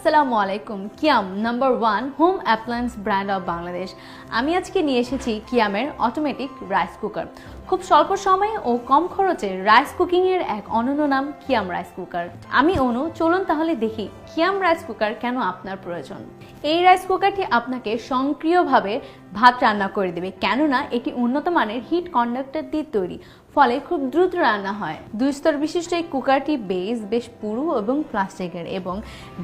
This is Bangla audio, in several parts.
আসসালামু আলাইকুম, Kiam number one home appliance brand of Bangladesh. আমি আজকে নিয়ে এসেছি কিয়ামের অটোমেটিক রাইস কুকার খুব স্বল্প সময়ে ও কম খরচে রাইস কুকিংয়ের এক অনন্য নাম কিয়াম রাইস কুকার। আমি অনু, চলুন তাহলে দেখি কিয়াম রাইস কুকার কেন আপনার প্রয়োজন? এই রাইস কুকারটি আপনাকে সক্রিয়ভাবে ভাত রান্না করে দেবে, কেননা এটি উন্নত মানের হিট কন্ডাক্টর দিয়ে তৈরি, ফলে খুব দ্রুত রান্না হয়। দুই স্তর বিশিষ্ট এই কুকারটি বেস বেশ পুরু এবং প্লাস্টিকের এবং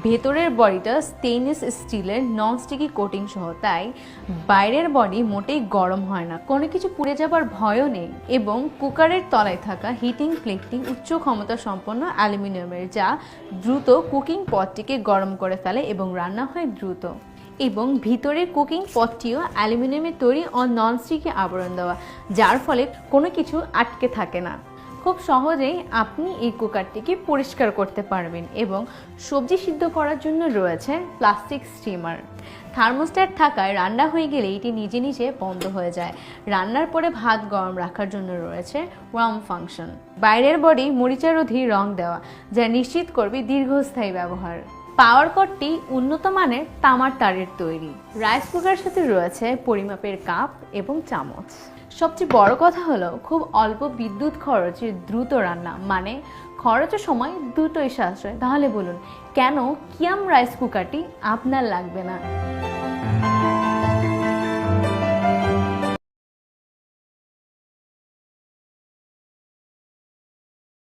ভেতরের বডিটা স্টেইনলেস স্টিলের নন স্টিকি কোটিং সহ, তাই বাইরের বডি মোটেই গরম হয় না। কোনো কিছু পুড়ে যাবার ভয়ও নেই। এবং কুকারের তলায় থাকা হিটিং প্লেটটি উচ্চ ক্ষমতা সম্পন্ন অ্যালুমিনিয়ামের, যা দ্রুত কুকিং পটটিকে গরম করে ফেলে এবং রান্না হয় দ্রুত। এবং ভিতরের কুকিং পটটিও অ্যালুমিনিয়ামের তৈরি ও ননস্টিকে আবরণ দেওয়া, যার ফলে কোনো কিছু আটকে থাকে না। খুব সহজেই আপনি এই কুকারটিকে পরিষ্কার করতে পারবেন এবং সবজি সিদ্ধ করার জন্য রয়েছে প্লাস্টিক স্টিমার। থার্মোস্ট্যাট থাকায় রান্না হয়ে গেলে এটি নিজে নিজে বন্ধ হয়ে যায়। রান্নার পরে ভাত গরম রাখার জন্য রয়েছে ওয়ার্ম ফাংশন। বাইরের বডি মরিচারোধী রং দেওয়া, যা নিশ্চিত করবে দীর্ঘস্থায়ী ব্যবহার। পাওয়ার কটটি উন্নত মানের তামার তারের তৈরি। রাইস কুকারের সাথে রয়েছে পরিমাপের কাপ এবং চামচ। সবচেয়ে বড় কথা হলো, খুব অল্প বিদ্যুৎ খরচে দ্রুত রান্না। মানে খরচের সময় দুটোই সাশ্রয়। তাহলে বলুন, কেন কিয়াম রাইস কুকারটি আপনার লাগবে না?